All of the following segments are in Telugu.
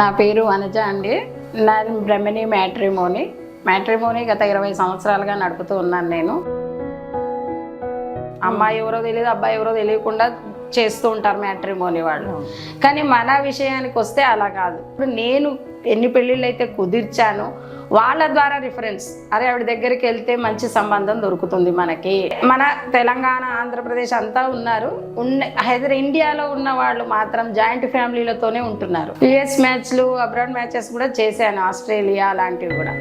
నా పేరు అనజ అండి. నాది బ్రహ్మణి మ్యాట్రిమోని. మ్యాట్రిమోని గత ఇరవై సంవత్సరాలుగా నడుపుతూ ఉన్నాను నేను. అమ్మాయి ఎవరో తెలియదు అబ్బాయి ఎవరో తెలియకుండా చేస్తూ ఉంటారు మ్యాట్రిమోని వాళ్ళు. కానీ మన విషయానికి వస్తే అలా కాదు. ఇప్పుడు నేను ఎన్ని పెళ్ళిళ్ళు అయితే కుదిర్చానో వాళ్ళ ద్వారా రిఫరెన్స్ అరే ఆవిడ దగ్గరికి వెళ్తే మంచి సంబంధం దొరుకుతుంది మనకి. మన తెలంగాణ ఆంధ్రప్రదేశ్ అంతా ఉన్నారు. ఉన్న హైదర్ ఇండియాలో ఉన్న వాళ్ళు మాత్రం జాయింట్ ఫ్యామిలీలతోనే ఉంటున్నారు. యుఎస్ మ్యాచ్లు అబ్రాడ్ మ్యాచెస్ కూడా చేశాను ఆస్ట్రేలియా అలాంటివి కూడా.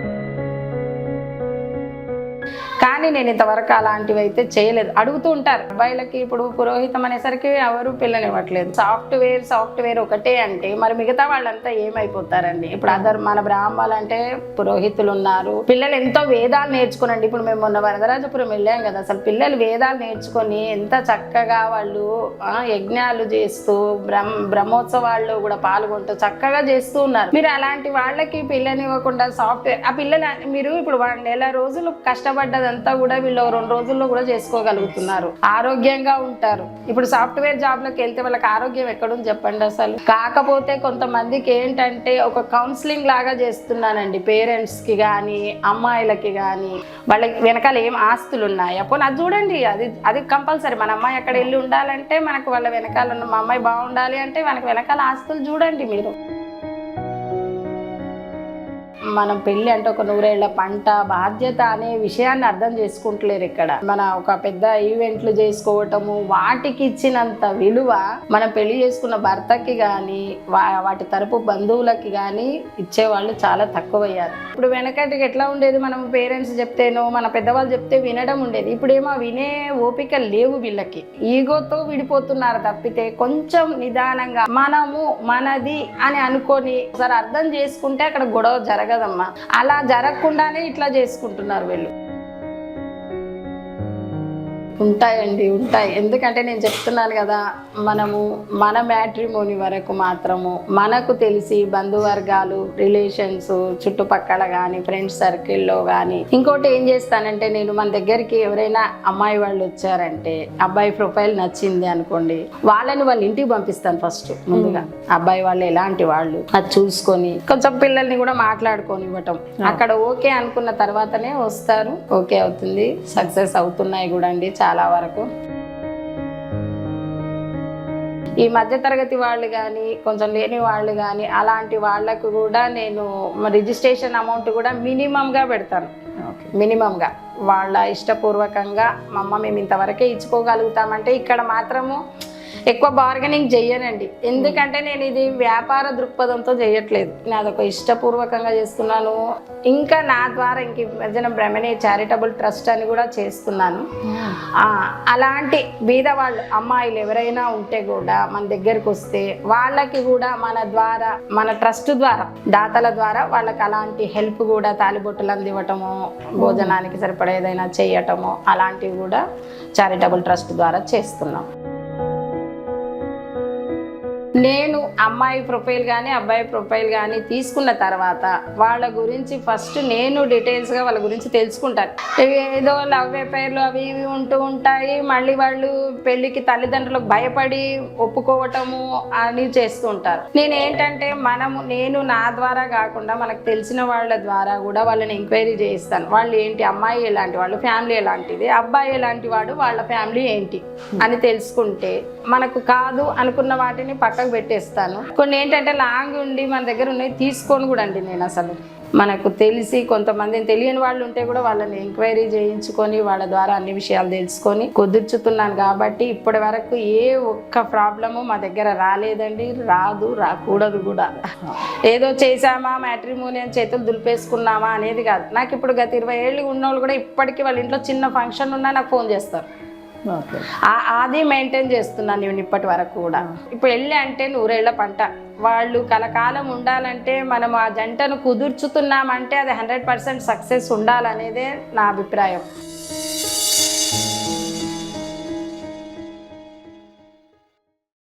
కానీ నేను ఇంతవరకు అలాంటివి అయితే చేయలేదు. అడుగుతూ ఉంటారు అబ్బాయిలకి ఇప్పుడు పురోహితం అనేసరికి ఎవరు పిల్లనివ్వట్లేదు. సాఫ్ట్వేర్ సాఫ్ట్వేర్ ఒకటే అంటే మరి మిగతా వాళ్ళంతా ఏమైపోతారండి? ఇప్పుడు అదర్ మన బ్రాహ్మణులు అంటే పురోహితులు ఉన్నారు. పిల్లలు ఎంతో వేదాలు నేర్చుకునండి. ఇప్పుడు మేము మొన్న వరదరాజపురం వెళ్ళాం కదా అసలు పిల్లలు వేదాలు నేర్చుకొని ఎంత చక్కగా వాళ్ళు ఆ, యజ్ఞాలు చేస్తూ బ్రహ్మ బ్రహ్మోత్సవాల్లో కూడా పాల్గొంటూ చక్కగా చేస్తూ ఉన్నారు. మీరు అలాంటి వాళ్ళకి పిల్లనివ్వకుండా సాఫ్ట్వేర్ ఆ పిల్లలు మీరు ఇప్పుడు నెల రోజులు కష్టపడ్డదంతా కూడా వీళ్ళు రెండు రోజుల్లో కూడా చేసుకోగలుగుతున్నారు. ఆరోగ్యంగా ఉంటారు. ఇప్పుడు సాఫ్ట్వేర్ జాబ్లోకి వెళ్తే వాళ్ళకి ఆరోగ్యం ఎక్కడుంది చెప్పండి అసలు? కాకపోతే కొంతమందికి ఏంటంటే ఒక కౌన్సిలింగ్ లాగా చేస్తున్నానండి. పేరెంట్స్కి కానీ అమ్మాయిలకి కానీ వాళ్ళకి వెనకాల ఏం ఆస్తులు ఉన్నాయి? అప్పుడు అది చూడండి అది అది కంపల్సరీ. మన అమ్మాయి అక్కడ వెళ్ళి ఉండాలంటే మనకు వాళ్ళ వెనకాల ఉన్న మా అమ్మాయి బాగుండాలి అంటే మనకు వెనకాల ఆస్తులు చూడండి మీరు. మనం పెళ్ళి అంటే ఒక నూరేళ్ళ పంట బాధ్యత అనే విషయాన్ని అర్థం చేసుకుంటలేరు ఇక్కడ. మన ఒక పెద్ద ఈవెంట్లు చేసుకోవటము వాటికి ఇచ్చినంత విలువ మనం పెళ్ళి చేసుకున్న భర్తకి కానీ వాటి తరపు బంధువులకి కానీ ఇచ్చేవాళ్ళు చాలా తక్కువయ్యారు. ఇప్పుడు వెనకటికి ఎట్లా ఉండేది? మనం పేరెంట్స్ చెప్తేనో మన పెద్దవాళ్ళు చెప్తే వినడం ఉండేది. ఇప్పుడేమో వినే ఓపిక లేవు వీళ్ళకి. ఈగోతో విడిపోతున్నారు తప్పితే కొంచెం నిదానంగా మనము మనది అని అనుకొని ఒకసారి అర్థం చేసుకుంటే అక్కడ గొడవ జరగదమ్మా. అలా జరగకుండానే ఇట్లా చేసుకుంటున్నారు వీళ్ళు. ఉంటాయండి ఉంటాయి. ఎందుకంటే నేను చెప్తున్నాను కదా మనము మన మ్యాట్రిమోని వరకు మాత్రము మనకు తెలిసి బంధువర్గాలు రిలేషన్స్ చుట్టుపక్కల కానీ ఫ్రెండ్స్ సర్కిల్లో కానీ ఇంకోటి ఏం చేస్తానంటే నేను మన దగ్గరికి ఎవరైనా అమ్మాయి వాళ్ళు వచ్చారంటే అబ్బాయి ప్రొఫైల్ నచ్చింది అనుకోండి వాళ్ళని వాళ్ళ ఇంటికి పంపిస్తాను ఫస్ట్ ముందుగా. అబ్బాయి వాళ్ళు ఎలాంటి వాళ్ళు అది చూసుకొని కొంచెం పిల్లల్ని కూడా మాట్లాడుకొని ఇవ్వటం. అక్కడ ఓకే అనుకున్న తర్వాతనే వస్తారు. ఓకే అవుతుంది. సక్సెస్ అవుతున్నాయి కూడా అండి. చాలా వరకు. ఈ మధ్య తరగతి వాళ్ళు కానీ కొంచెం లేని వాళ్ళు కానీ అలాంటి వాళ్ళకు కూడా నేను రిజిస్ట్రేషన్ అమౌంట్ కూడా మినిమంగా పెడతాను. మినిమంగా. వాళ్ళ ఇష్టపూర్వకంగా మా అమ్మ మేము ఇంతవరకే ఇచ్చుకోగలుగుతామంటే ఇక్కడ మాత్రము ఎక్కువ బార్గెనింగ్ చెయ్యనండి. ఎందుకంటే నేను ఇది వ్యాపార దృక్పథంతో చేయట్లేదు నేను ఇష్టపూర్వకంగా చేస్తున్నాను. ఇంకా నా ద్వారా ఇంక మధ్యన బ్రహ్మణి చారిటబుల్ ట్రస్ట్ అని కూడా చేస్తున్నాను. అలాంటి బీద వాళ్ళు అమ్మాయిలు ఎవరైనా ఉంటే కూడా మన దగ్గరికి వస్తే వాళ్ళకి కూడా మన ద్వారా మన ట్రస్ట్ ద్వారా దాతల ద్వారా వాళ్ళకి అలాంటి హెల్ప్ కూడా తాలిబొట్టులు అందివ్వటము భోజనానికి సరిపడా ఏదైనా చేయటము అలాంటివి కూడా చారిటబుల్ ట్రస్ట్ ద్వారా చేస్తున్నాం. నేను అమ్మాయి ప్రొఫైల్ కానీ అబ్బాయి ప్రొఫైల్ కానీ తీసుకున్న తర్వాత వాళ్ళ గురించి ఫస్ట్ నేను డీటెయిల్స్గా వాళ్ళ గురించి తెలుసుకుంటాను ఏదో లవ్ ఎఫైర్లు అవి ఇవి ఉంటూ ఉంటాయి. మళ్ళీ వాళ్ళు పెళ్ళికి తల్లిదండ్రులకు భయపడి ఒప్పుకోవటము అని చేస్తూ ఉంటారు. నేను ఏంటంటే మనము నేను నా ద్వారా కాకుండా మనకు తెలిసిన వాళ్ళ ద్వారా కూడా వాళ్ళని ఎంక్వైరీ చేయిస్తాను. వాళ్ళు ఏంటి? అమ్మాయి ఎలాంటి వాళ్ళు? ఫ్యామిలీ ఎలాంటిది? అబ్బాయి ఎలాంటి వాడు? వాళ్ళ ఫ్యామిలీ ఏంటి? అని తెలుసుకుంటే మనకు కాదు అనుకున్న వాటిని పక్క పక్కకు పెట్టేస్తాను. కొన్ని ఏంటంటే లాంగ్ ఉండి మన దగ్గర ఉన్నాయి తీసుకొని కూడా అండి నేను అసలు. మనకు తెలిసి కొంతమంది తెలియని వాళ్ళు ఉంటే కూడా వాళ్ళని ఎంక్వైరీ చేయించుకొని వాళ్ళ ద్వారా అన్ని విషయాలు తెలుసుకొని కుదుర్చుతున్నాను కాబట్టి ఇప్పటి వరకు ఏ ఒక్క ప్రాబ్లము మా దగ్గర రాలేదండి. రాదు రాకూడదు కూడా. ఏదో చేసామా మ్యాట్రిమోనియన్ చేతులు దులిపేసుకున్నామా అనేది కాదు. నాకు ఇప్పుడు గత ఇరవై ఏళ్ళు ఉన్నోళ్ళు కూడా ఇప్పటికీ వాళ్ళ ఇంట్లో చిన్న ఫంక్షన్ ఉన్నా నాకు ఫోన్ చేస్తారు. అది మెయింటైన్ చేస్తున్నాను నేను ఇప్పటి వరకు కూడా. ఇప్పుడు వెళ్ళి అంటే నూరేళ్ళ పంట. వాళ్ళు కలకాలం ఉండాలంటే మనం ఆ జంటను కుదుర్చుతున్నామంటే అది హండ్రెడ్ పర్సెంట్ సక్సెస్ ఉండాలనేదే నా అభిప్రాయం.